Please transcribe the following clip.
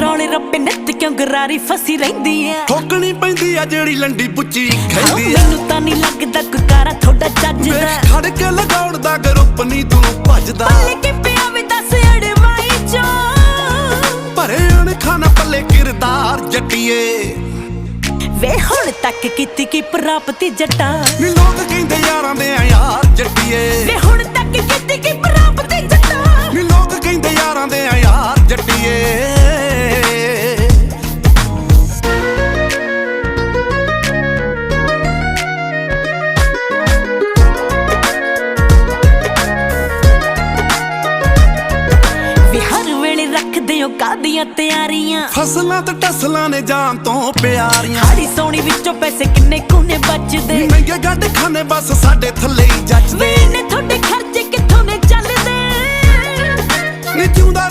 ਰੌਲੇ ਰੱਪੇ ਨੱਤ ਕਿਉਂ ਗਰਾਰੀ ਫਸੀ ਰਹਿੰਦੀ ਐ। ਠੋਕਣੀ ਪੈਂਦੀ ਆ ਜਿਹੜੀ ਲੰਡੀ ਪੁੱਚੀ ਖੈਂਦੀ ਆ ਮੈਨੂੰ ਤਾਂ ਨਹੀਂ ਲੱਗਦਾ ਕੋਈ ਕਾਰਾ ਥੋੜਾ ਵੇ ਦਾ। ਖੜ ਕੇ ਲਗਾਉਣ ਦਾ ਗਰੁੱਪ ਨਹੀਂ ਤੂੰ ਭੱਜਦਾ। ਪੱਲੇ ਕੇ ਪਿਆ ਵੀ ਦੱਸ ਅੜਵਾਈ ਚੋਂ। ਭਰੇ ਅਣਖਾਂ ਨਾ ਪੱਲੇ ਕਿਰਦਾਰ ਜੱਟੀਏ। ਵੇ ਹੁਣ ਤੱਕ ਕੀਤੀ ਕੀ ਪ੍ਰਾਪਤੀ ਜੱਟਾਂ। ਲੋਕ ਕਹਿੰਦੇ ਕਾਦੀਆਂ ਤਿਆਰੀਆਂ? ਫਸਲਾਂ ਤੇ ਟਸਲਾਂ ਨੇ ਜਾਨ ਤੋਂ ਪਿਆਰੀਆਂ। ਹਾੜੀ ਸੋਣੀ ਵਿੱਚੋਂ ਪੈਸੇ ਕਿੰਨੇ ਕੋਨੇ ਬਚਦੇ? ਮਹਿੰਗੇ ਗੱਡ ਖਾਨੇ ਬਸ ਸਾਡੇ ਥੱਲੇ ਹੀ ਜੱਜਦੇ ਨੇ ਤੁਹਾਡੇ ਖਰਚੇ ਕਿੱਥੋਂ ਨੇ ਚੱਲਦੇ? ਨੀ ਜਿਉਂਦਾ